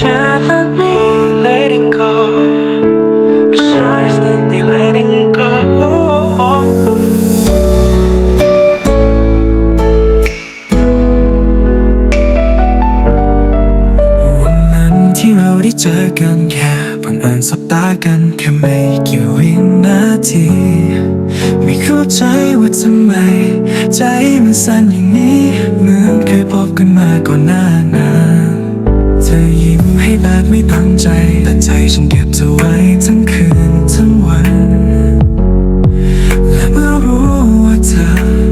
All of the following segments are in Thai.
Should be letting go. Should be letting go. วันนั้นที่เราได้เจอกันแค่บังเอิญสบตากันแค่ไม่กี่วินาทีไม่เข้าใจว่าทำไม ใจมันสั่นอย่างนี้ เหมือนเคยพบกันมาก่อนหน้านาน ไม่ตั้งใจ แต่ใจฉันเก็บเธอไว้ทั้งคืนทั้งวัน และเมื่อรู้ว่าเธอ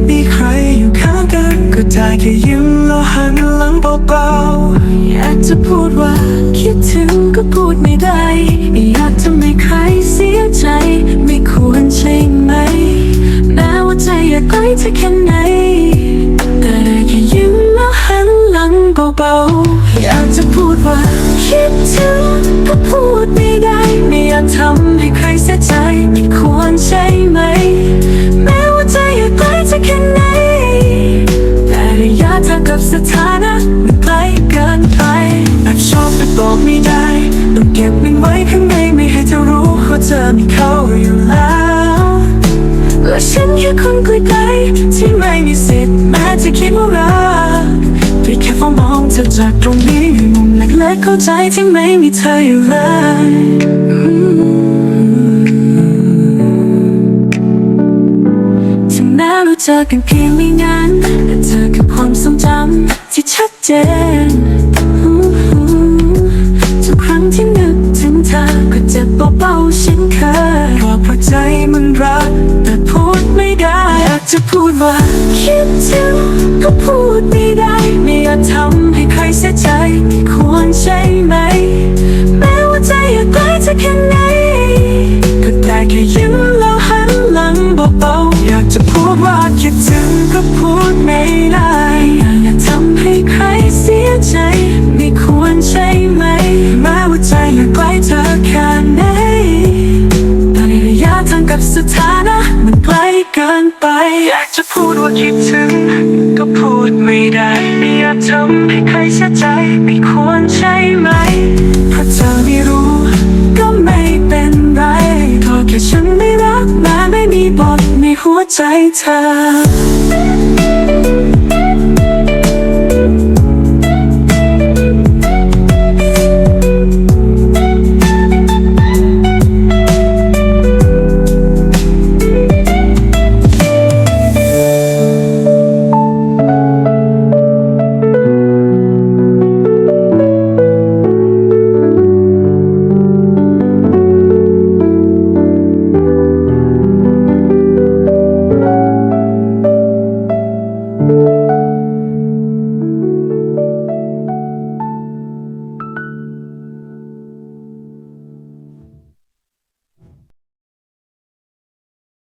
มีใครอยู่ข้างกัน ก็ได้แค่ยิ้มแล้วหันหลังเบาๆ อยากจะพูดว่าคิดถึงก็พูดไม่ได้ อยากจะไม่ใครเสียใจ ไม่ควรใช่ไหม แม้ว่าใจอยากใกล้เธอแค่ไหนแต่ได้แค่ยิ้มแล้วหันหลังเบาๆอยากจะพูดว่า คิดถึงก็พูดไม่ได้ ไม่อยากทำให้ใครเสียใจไม่ควรใช่ไหม แม้ว่าใจอยากใกล้เธอแค่ไหน แต่ระยะทางกับสถานะมันไกลเกินไปแอบชอบแต่บอกไม่ได้ต้องเก็บมันไว้ข้างในไม่ให้เธอรู้ว่าเธอมีเขาอยู่แล้วและฉันแค่คนไกลๆที่ไม่มีสิทธิ์แม้จะคิดว่ารักเพียงแค่เฝ้ามองเธอจากตรงนี้มุม เล็กเข้าใจที่ไม่มีเธออยู่เลยถึงแม้เราเจอกันเพียงไม่นานแต่เธอคือความทรงจำที่ชัดเจน จะพูดว่าคิดถึงก็พูดไม่ได้ ไม่อยากทำให้ใครเสียใจไม่ควรใช่ไหม แม้ว่าใจอยากใกล้เธอแค่ไหนก็ได้แค่ยิ้มแล้วหันหลังเบาๆอยากจะพูดว่าคิดถึงก็พูดไม่ได้อยากทำให้ใครเสียใจ ไม่ควรใช่ไหม แม้ว่าใจอยากใกล้เธอแค่ไหนแต่ระยะทางกับสถานะมันไกล กินไป อยากจะพูดว่าคิดถึง ก็พูดไม่ได้ไม่อยากทำให้ใครเสียใจไม่ควรใช่ไหมเพราะเธอไม่รู้ ก็ไม่เป็นไรก็แค่ฉันไม่รักแม้ไม่มีบทในหัวใจเธอ